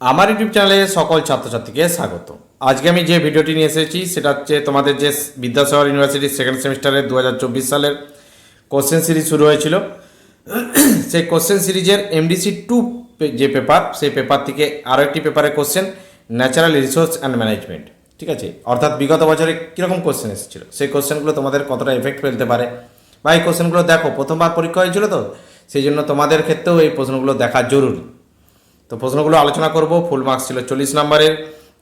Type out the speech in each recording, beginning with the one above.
আমার ইউটিউব চ্যানেলে সকল ছাত্রছাত্রীকে স্বাগত। আজকে আমি যে ভিডিওটি নিয়ে এসেছি, সেটা হচ্ছে তোমাদের যে বিদ্যাসাগর ইউনিভার্সিটির সেকেন্ড সেমিস্টারের দু সালের কোশ্চেন সিরিজ শুরু হয়েছিল। সেই কোশ্চেন সিরিজের এমডিসি টু যে পেপার সেই পেপার থেকে আরও একটি পেপারের question natural resource and management ঠিক আছে? অর্থাৎ বিগত বছরে কীরকম কোশ্চেন এসেছিল? সেই কোশ্চেনগুলো তোমাদের কতটা এফেক্ট ফেলতে পারে? বা এই কোশ্চেনগুলো দেখো, প্রথমবার পরীক্ষা হয়েছিল তো? সেই জন্য তোমাদের ক্ষেত্রেও এই প্রশ্নগুলো দেখা জরুরি। তো প্রশ্নগুলো আলোচনা করব। ফুল মার্কস ছিল চল্লিশ নম্বরের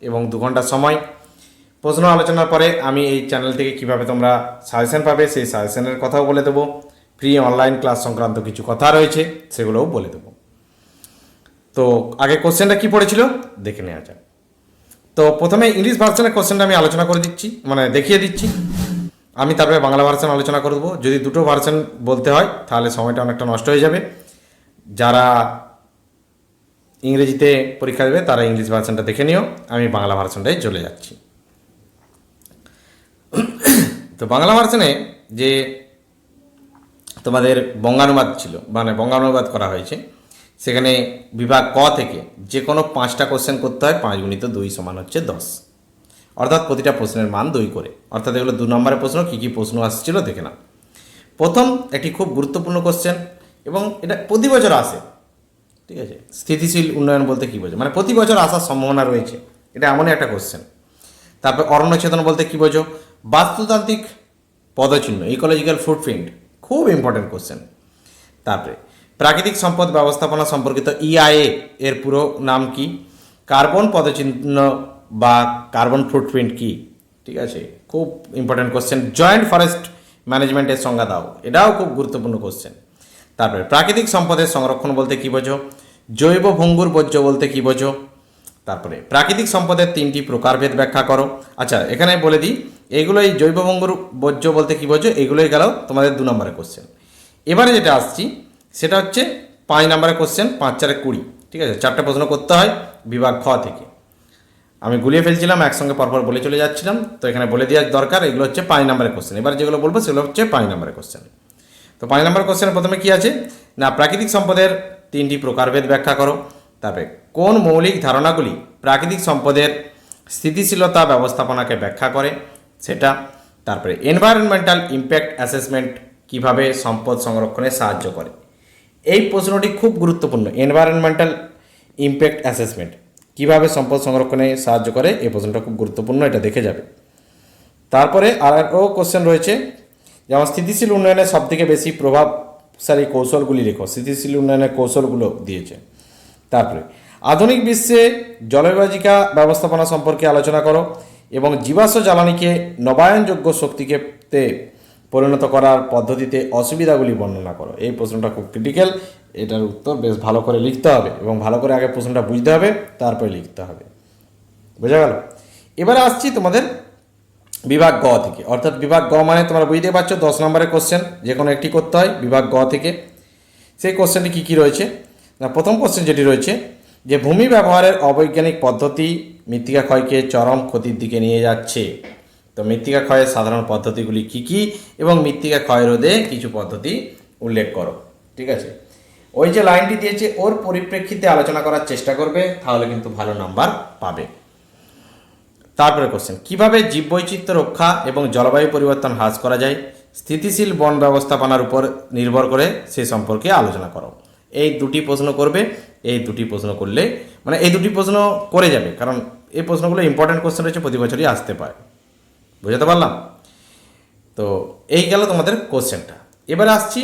এবং দু ঘণ্টা সময়। প্রশ্ন আলোচনার পরে আমি এই চ্যানেল থেকে কীভাবে তোমরা সাজেশন পাবে সেই সাজেশনের কথাও বলে দেবো। ফ্রি অনলাইন ক্লাস সংক্রান্ত কিছু কথা রয়েছে সেগুলোও বলে দেবো। তো আগে কোশ্চেনটা কি পড়েছিল? দেখে নেওয়া যাক। তো প্রথমে ইংলিশ ভার্সনের কোশ্চেনটা আমি আলোচনা করে দিচ্ছি মানে দেখিয়ে দিচ্ছি। আমি তারপরে বাংলা ভার্সন আলোচনা করে দেবো যদি দুটো ভার্সন বলতে হয়, তাহলে সময়টা অনেকটা নষ্ট হয়ে যাবে। যারা ইংরেজিতে পরীক্ষা দেবে, তারা ইংলিশ ভার্সনটা দেখে নিও। আমি বাংলা ভার্সনটাই চলে যাচ্ছি। তো বাংলা ভার্সনে যে তোমাদের বঙ্গানুবাদ ছিল মানে বঙ্গানুবাদ করা হয়েছে, সেখানে বিভাগ ক থেকে যে কোনো পাঁচটা কোশ্চেন করতে হয়, পাঁচ গুণিত দুই সমান হচ্ছে দশ। অর্থাৎ প্রতিটা প্রশ্নের মান দুই করে। অর্থাৎ এগুলো দু নম্বরের প্রশ্ন, কী কী প্রশ্ন আসছিল দেখে না প্রথম একটি খুব গুরুত্বপূর্ণ কোশ্চেন এবং এটা প্রতি বছর আসে। ঠিক আছে? স্থিতিশীল উন্নয়ন বলতে কী বোঝো? মানে প্রতি বছর আসার সম্ভাবনা রয়েছে। এটা এমনই একটা কোশ্চেন তারপর অরণ্য চেতন বলতে কী বোঝো? বাস্তুতান্ত্রিক পদচিহ্ন ইকোলজিক্যাল ফুটপ্রিন্ট খুব ইম্পর্টেন্ট কোশ্চেন তারপরে, প্রাকৃতিক সম্পদ ব্যবস্থাপনা সম্পর্কিত ইআইএ এর পুরো নাম কি? কার্বন পদচিহ্ন বা কার্বন ফুটপ্রিন্ট কি? ঠিক আছে? খুব ইম্পর্টেন্ট কোশ্চেন জয়েন্ট ফরেস্ট ম্যানেজমেন্টের সংজ্ঞা দাও। এটাও খুব গুরুত্বপূর্ণ কোশ্চেন তারপরে প্রাকৃতিক সম্পদের সংরক্ষণ বলতে কী বোঝো? জৈব ভঙ্গুর বর্জ্য বলতে কী বোঝো? তারপরে প্রাকৃতিক সম্পদের তিনটি প্রকারভেদ ব্যাখ্যা করো। আচ্ছা এখানে বলে দিই এইগুলোই জৈব ভঙ্গুর বর্জ্য বলতে কী বোঝো? এগুলোই গেল তোমাদের দু নম্বরের কোশ্চেন এবারে যেটা আসছি, সেটা হচ্ছে পাঁচ নম্বরের কোশ্চেন পাঁচ চারে কুড়ি। ঠিক আছে? চারটে প্রশ্ন করতে হয় বিভাগ খ থেকে। আমি গুলিয়ে ফেলছিলাম, একসঙ্গে পরপর বলে চলে যাচ্ছিলাম। তো এখানে বলে দেওয়ার দরকার, এগুলো হচ্ছে পাঁচ নম্বরের কোশ্চেন এবার যেগুলো বলব, সেগুলো হচ্ছে পাঁচ নম্বরের কোশ্চেন তো পাঁচ নম্বর কোশ্চেন প্রথমে কি আছে? না, প্রাকৃতিক সম্পদের তিনটি প্রকারভেদ ব্যাখ্যা করো। তারপরে, কোন মৌলিক ধারণাগুলি প্রাকৃতিক সম্পদের স্থিতিশীলতা ব্যবস্থাপনাকে ব্যাখ্যা করে? সেটা, তারপরে এনভায়রনমেন্টাল ইম্প্যাক্ট অ্যাসেসমেন্ট কীভাবে সম্পদ সংরক্ষণে সাহায্য করে? এই প্রশ্নটি খুব গুরুত্বপূর্ণ এনভায়রনমেন্টাল ইম্প্যাক্ট অ্যাসেসমেন্ট কীভাবে সম্পদ সংরক্ষণে সাহায্য করে? এই প্রশ্নটা খুব গুরুত্বপূর্ণ, এটা দেখে যাবে। তারপরে আরও কোশ্চেন রয়েছে যেমন স্থিতিশীল উন্নয়নের সবথেকে বেশি প্রভাবশালী কৌশলগুলি রেখো স্থিতিশীল উন্নয়নের কৌশলগুলো দিয়েছে। তারপরে, আধুনিক বিশ্বে জলবায়ুজিকা ব্যবস্থাপনা সম্পর্কে আলোচনা করো এবং জীবাশ্ম জ্বালানিকে নবায়নযোগ্য শক্তিকে পরিণত করার পদ্ধতিতে অসুবিধাগুলি বর্ণনা করো। এই প্রশ্নটা খুব ক্রিটিক্যাল এটার উত্তর বেশ ভালো করে লিখতে হবে এবং ভালো করে আগে প্রশ্নটা বুঝতে হবে, তারপরে লিখতে হবে। বোঝা গেল? এবারে আসছি তোমাদের বিভাগ গ থেকে। অর্থাৎ বিভাগ গ মানে তোমরা বুঝতে পারছ, দশ নম্বরের কোশ্চেন যে কোনো একটি করতে হয় বিভাগ গ থেকে। সেই কোশ্চেনটি কী কী রয়েছে? না, প্রথম কোশ্চেন যেটি রয়েছে, যে ভূমি ব্যবহারের অবৈজ্ঞানিক পদ্ধতি মৃত্তিকা ক্ষয়কে চরম ক্ষতির দিকে নিয়ে যাচ্ছে। তো মৃত্তিকা ক্ষয়ের সাধারণ পদ্ধতিগুলি কী কী? এবং মৃত্তিকা ক্ষয় রোধে কিছু পদ্ধতি উল্লেখ করো। ঠিক আছে? ওই যে লাইনটি দিয়েছে, ওর পরিপ্রেক্ষিতে আলোচনা করার চেষ্টা করবে, তাহলে কিন্তু ভালো নাম্বার পাবে। তারপরে কোশ্চেন কীভাবে জীববৈচিত্র্য রক্ষা এবং জলবায়ু পরিবর্তন হ্রাস করা যায়? স্থিতিশীল বন ব্যবস্থাপনার উপর নির্ভর করে সে সম্পর্কে আলোচনা করো। এই দুটি প্রশ্ন করবে, এই দুটি প্রশ্ন করলে মানে এই দুটি প্রশ্ন করে যাবে, কারণ এই প্রশ্নগুলো ইম্পর্ট্যান্ট কোশ্চেন রয়েছে, প্রতি বছরই আসতে পারে। বুঝতে পারলাম? তো এই গেল তোমাদের কোশ্চেনটা এবারে আসছি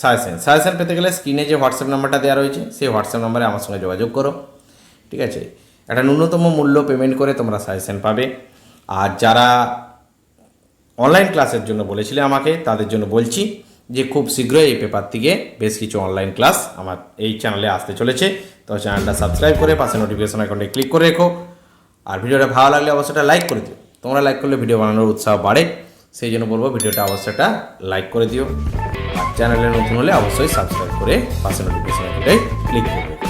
সাজেশন সাজেশন পেতে গেলে স্ক্রিনে যে হোয়াটসঅ্যাপ নাম্বারটা দেওয়া রয়েছে, সেই হোয়াটসঅ্যাপ নাম্বারে আমার সঙ্গে যোগাযোগ করো। ঠিক আছে? একটা ন্যূনতম মূল্য পেমেন্ট করে তোমরা সাজেশন পাবে। আর যারা অনলাইন ক্লাসের জন্য বলেছিলে আমাকে, তাদের জন্য বলছি যে খুব শীঘ্রই এই পেপার থেকে বেশ কিছু অনলাইন ক্লাস আমার এই চ্যানেলে আসতে চলেছে। তো চ্যানেলটা সাবস্ক্রাইব করে পাশে নোটিফিকেশন আইকনটি ক্লিক করে রেখো। আর ভিডিওটা ভালো লাগলে অবশ্যই একটা লাইক করে দিও। তোমরা লাইক করলে ভিডিও বানানোর উৎসাহ বাড়ে। সেই জন্য বলব ভিডিওটা অবশ্যই একটা লাইক করে দিও। আর চ্যানেলে নতুন হলে অবশ্যই সাবস্ক্রাইব করে পাশে নোটিফিকেশন আইকনটাই ক্লিক করে